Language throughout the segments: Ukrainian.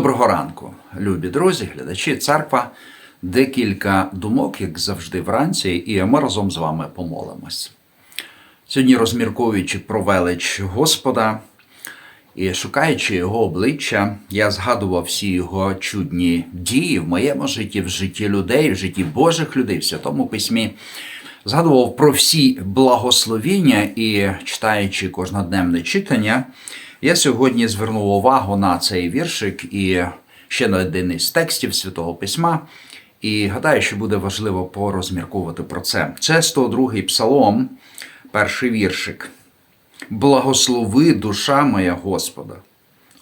Доброго ранку, любі друзі, глядачі, церква. Декілька думок, як завжди, вранці, і ми разом з вами помолимось. Сьогодні, розмірковуючи про велич Господа і шукаючи його обличчя, я згадував всі його чудні дії в моєму житті, в житті людей, в житті Божих людей, в Святому Письмі. Згадував про всі благословіння і читаючи кожноденне читання, я сьогодні звернув увагу на цей віршик і ще на один із текстів Святого Письма. І гадаю, що буде важливо порозмірковувати про це. Це 102-й псалом, перший віршик. Благослови душа моя Господа.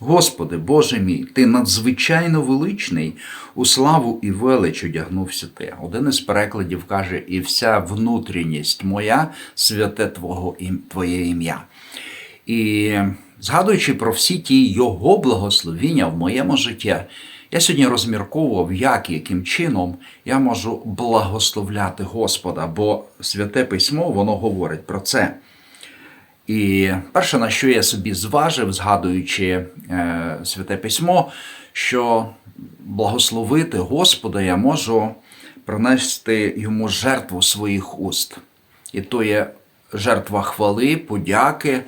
Господи, Боже мій, ти надзвичайно величний, у славу і велич одягнувся ти. Один із перекладів каже: і вся внутрішність моя, святе Твого, Твоє ім'я. І згадуючи про всі ті його благословіння в моєму житті, я сьогодні розмірковував, як і яким чином я можу благословляти Господа, бо святе письмо воно говорить про це. І перше, на що я собі зважив, згадуючи е, святе письмо, що благословити Господа я можу принести йому жертву своїх уст. І то є жертва хвали, подяки,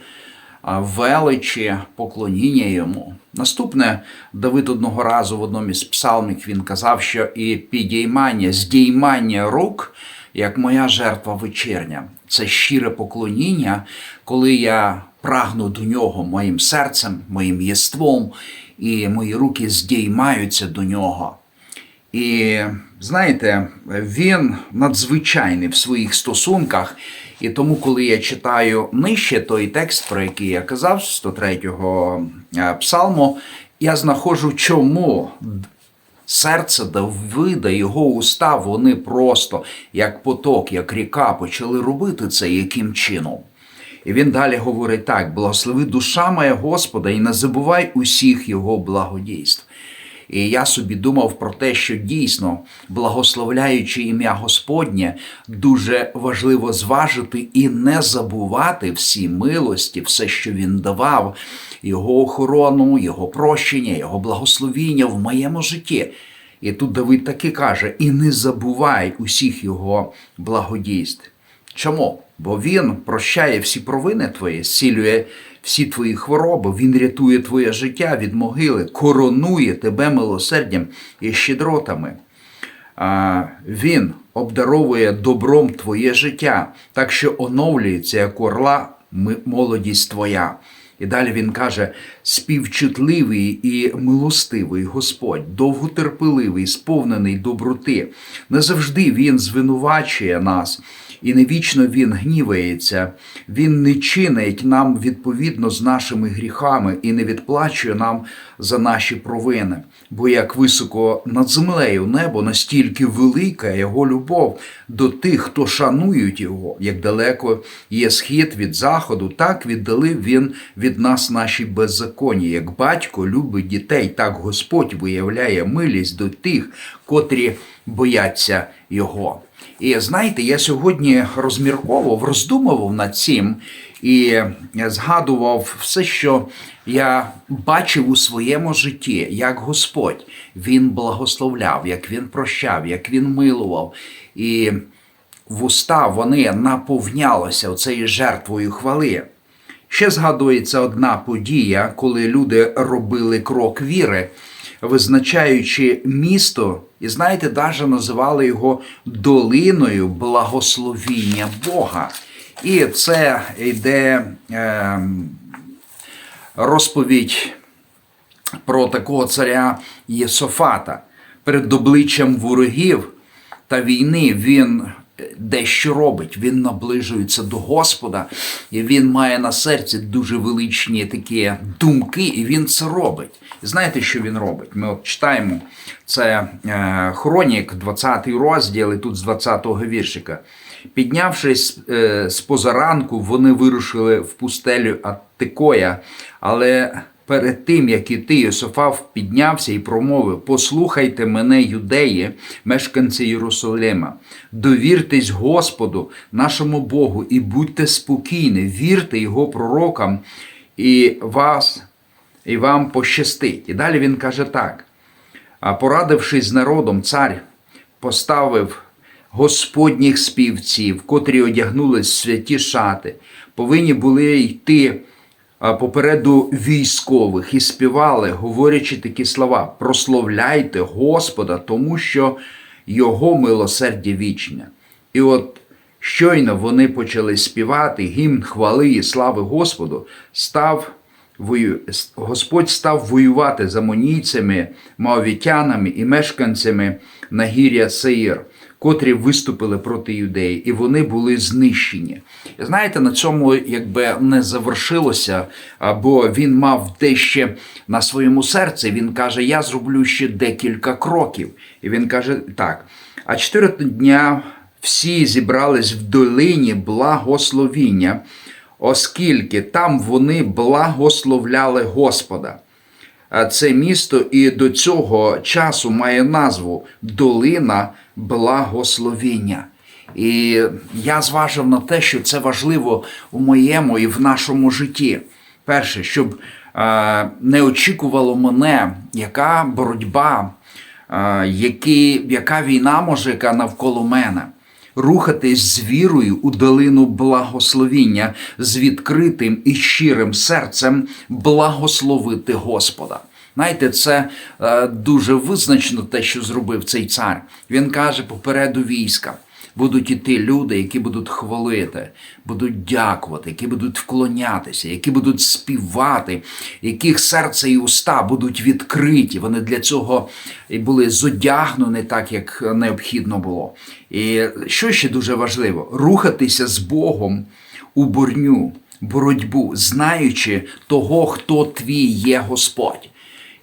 величі, поклоніння йому. Наступне, Давид одного разу в одному із псалмів він казав, що і підіймання, здіймання рук, як моя жертва вечірня. Це щире поклоніння, коли я прагну до нього моїм серцем, моїм єством, і мої руки здіймаються до нього. І знаєте, він надзвичайний в своїх стосунках. І тому, коли я читаю нижче той текст, про який я казав, з 103-го е, псалму, я знаходжу, чому серце Давида, його уста, вони просто як поток, як ріка, почали робити це яким чином. І він далі говорить так: благослови душа моя Господа, і не забувай усіх його благодійств. І я собі думав про те, що дійсно, благословляючи ім'я Господнє, дуже важливо зважити і не забувати всі милості, все, що він давав, його охорону, його прощення, його благословіння в моєму житті. І тут Давид таки каже: і не забувай усіх його благодійств. Чому? Бо він прощає всі провини твої, зцілює всі твої хвороби, він рятує твоє життя від могили, коронує тебе милосердям і щедротами. Він обдаровує добром твоє життя, так що оновлюється, як орла, молодість твоя. І далі він каже: співчутливий і милостивий Господь, довготерпеливий, сповнений доброти. Не завжди Він звинувачує нас, і не вічно Він гнівається. Він не чинить нам відповідно з нашими гріхами і не відплачує нам за наші провини. Бо як високо над землею небо, настільки велика його любов до тих, хто шанують його, як далеко є схід від заходу, так віддалив він від нас наші беззаконні. Як батько любить дітей, так Господь виявляє милість до тих, котрі бояться його. І знаєте, я сьогодні розмірковував, роздумував над цим і згадував все, що я бачив у своєму житті, як Господь він благословляв, як він прощав, як він милував. І вуста вони наповнялися цією жертвою хвали. Ще згадується одна подія, коли люди робили крок віри, визначаючи місто, і знаєте, навіть називали його долиною благословіння Бога. І це йде е, розповідь про такого царя Єсофата. Перед обличчям ворогів та війни він дещо робить. Він наближується до Господа, і він має на серці дуже величні такі думки, і він це робить. І знаєте, що він робить? Ми от читаємо це е, Хронік, 20 розділ, і тут з 20-го віршика. Піднявшись е, з позаранку, вони вирушили в пустелю Аттикоя, але перед тим, як іти, Йосифав піднявся і промовив: Послухайте мене, юдеї, мешканці Єрусалима, довіртесь Господу, нашому Богу, і будьте спокійні, вірте Його пророкам, і вас. і вам пощастить. І далі він каже так: порадившись з народом, цар поставив господніх співців, котрі одягнулись в святі шати, повинні були йти попереду військових і співали, говорячи такі слова: прославляйте Господа, тому що Його милосердя вічне. І от щойно вони почали співати гімн хвали і слави Господу, став вою... Господь став воювати з амонійцями, маовітянами і мешканцями нагір'я Сеїр, котрі виступили проти юдеї, і вони були знищені. Знаєте, на цьому якби не завершилося, бо він мав дещо на своєму серці. Він каже: Я зроблю ще декілька кроків. І він каже так: а чотири дня всі зібрались в долині благословіння, оскільки там вони благословляли Господа. Це місто і до цього часу має назву Долина Благословіння. І я зважив на те, що це важливо у моєму і в нашому житті. Перше, щоб не очікувало мене, яка боротьба, які, яка війна може, яка навколо мене. Рухатись з вірою у долину благословіння, з відкритим і щирим серцем благословити Господа. Знаєте, це е, дуже визначно те, що зробив цей цар. Він каже попереду війська. Будуть іти люди, які будуть хвалити, будуть дякувати, які будуть вклонятися, які будуть співати, яких серце і уста будуть відкриті. Вони для цього були зодягнені так, як необхідно було. І що ще дуже важливо рухатися з Богом у борню, боротьбу, знаючи того, хто твій є Господь.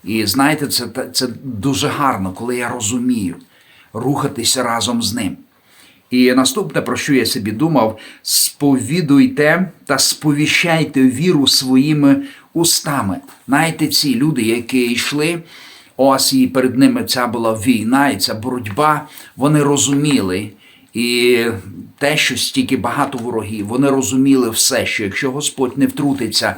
І знаєте, це, це дуже гарно, коли я розумію рухатися разом з ним. І наступне, про що я собі думав: сповідуйте та сповіщайте віру своїми устами. Знаєте, ці люди, які йшли, ось і перед ними ця була війна і ця боротьба, вони розуміли. І те, що стільки багато ворогів, вони розуміли все, що якщо Господь не втрутиться,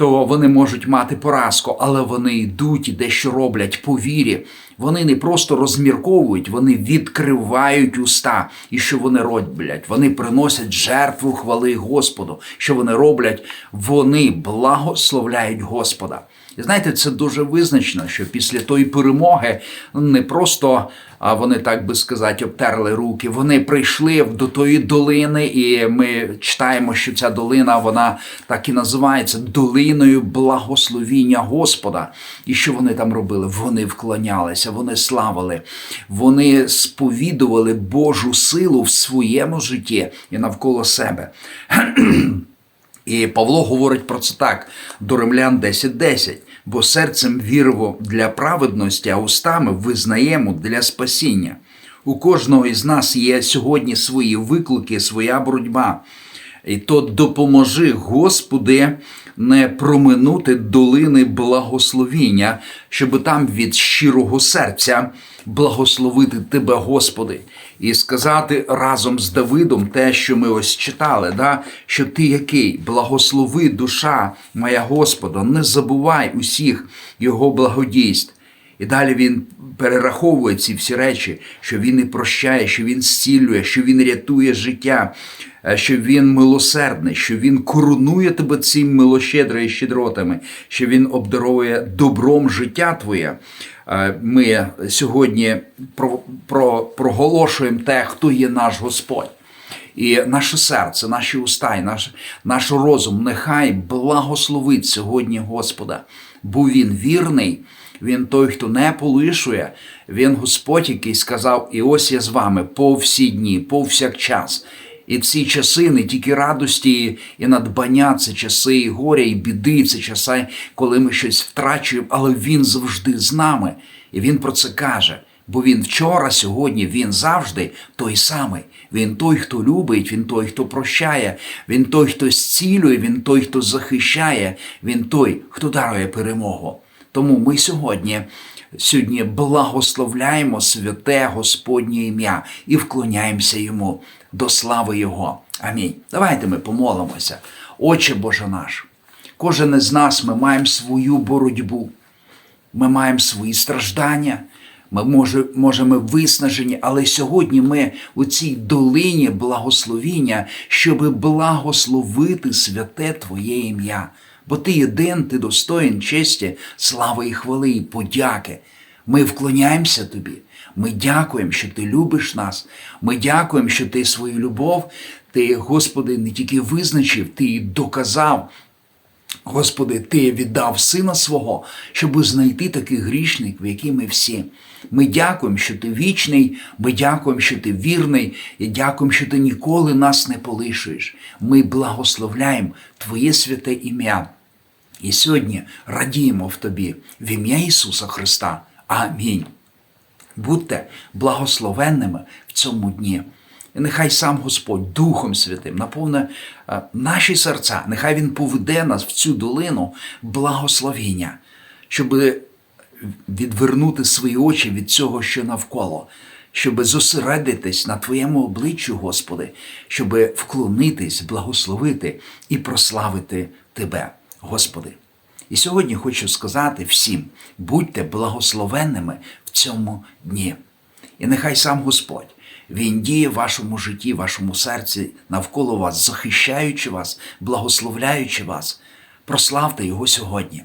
то вони можуть мати поразку, але вони йдуть і дещо роблять по вірі. Вони не просто розмірковують, вони відкривають уста. І що вони роблять? Вони приносять жертву хвали Господу. Що вони роблять? Вони благословляють Господа. І знаєте, це дуже визначно, що після тої перемоги не просто а вони, так би сказати, обтерли руки. Вони прийшли до тої долини, і ми читаємо, що ця долина вона так і називається долиною благословіння Господа. І що вони там робили? Вони вклонялися, вони славили, вони сповідували Божу силу в своєму житті і навколо себе. І Павло говорить про це так до римлян 10.10. бо серцем віримо для праведності, а устами визнаємо для спасіння. У кожного із нас є сьогодні свої виклики, своя боротьба. І то допоможи, Господи, не проминути долини благословіння, щоб там від щирого серця благословити Тебе, Господи, і сказати разом з Давидом те, що ми ось читали, да? що Ти який благослови душа моя Господа, не забувай усіх Його благодійств. І далі він перераховує ці всі речі, що він і прощає, що він зцілює, що він рятує життя, е, що він милосердний, що він коронує тебе цим милощедрою щедротами, що він обдаровує добром життя твоє. Е, ми сьогодні про, про, проголошуємо те, хто є наш Господь. І наше серце, наші уста, і наш, наш розум нехай благословить сьогодні Господа, бо Він вірний. Він той, хто не полишує, він Господь, який сказав: І ось я з вами по всі дні, повсякчас. І ці часи не тільки радості і надбання, це часи і горя, і біди, це часи, коли ми щось втрачуємо, але він завжди з нами. І він про це каже. Бо він вчора, сьогодні, він завжди той самий. Він той, хто любить, він той, хто прощає, він той, хто зцілює, він той, хто захищає, він той, хто дарує перемогу. Тому ми сьогодні сьогодні благословляємо святе Господнє ім'я і вклоняємося йому до слави Його. Амінь. Давайте ми помолимося. Отче Боже наш, Кожен із нас ми маємо свою боротьбу. Ми маємо свої страждання, ми може, можемо виснажені, але сьогодні ми у цій долині благословіння, щоби благословити святе Твоє ім'я. Бо ти єдин, ти достоїн честі, слави і хвали, і подяки. Ми вклоняємося тобі. Ми дякуємо, що ти любиш нас. Ми дякуємо, що ти свою любов, ти, Господи, не тільки визначив, ти і доказав. Господи, Ти віддав Сина свого, щоб знайти таких грішників, які ми всі. Ми дякуємо, що ти вічний, ми дякуємо, що ти вірний, і дякуємо, що ти ніколи нас не полишуєш. Ми благословляємо Твоє святе ім'я. І сьогодні радіємо в Тобі в ім'я Ісуса Христа. Амінь. Будьте благословенними в цьому дні. І нехай сам Господь Духом Святим наповне е, наші серця, нехай Він поведе нас в цю долину благословіння, щоб відвернути свої очі від цього, що навколо, щоб зосередитись на Твоєму обличчю, Господи, щоб вклонитись, благословити і прославити Тебе, Господи. І сьогодні хочу сказати всім: будьте благословенними в цьому дні. І нехай сам Господь Він діє в вашому житті, в вашому серці, навколо вас, захищаючи вас, благословляючи вас. Прославте Його сьогодні.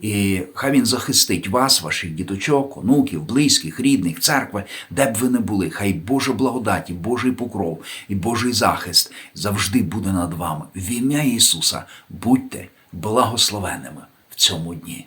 І хай Він захистить вас, ваших діточок, онуків, близьких, рідних, церкви, де б ви не були. Хай Божа благодать, і Божий покров і Божий захист завжди буде над вами. В ім'я Ісуса будьте благословенними в цьому дні.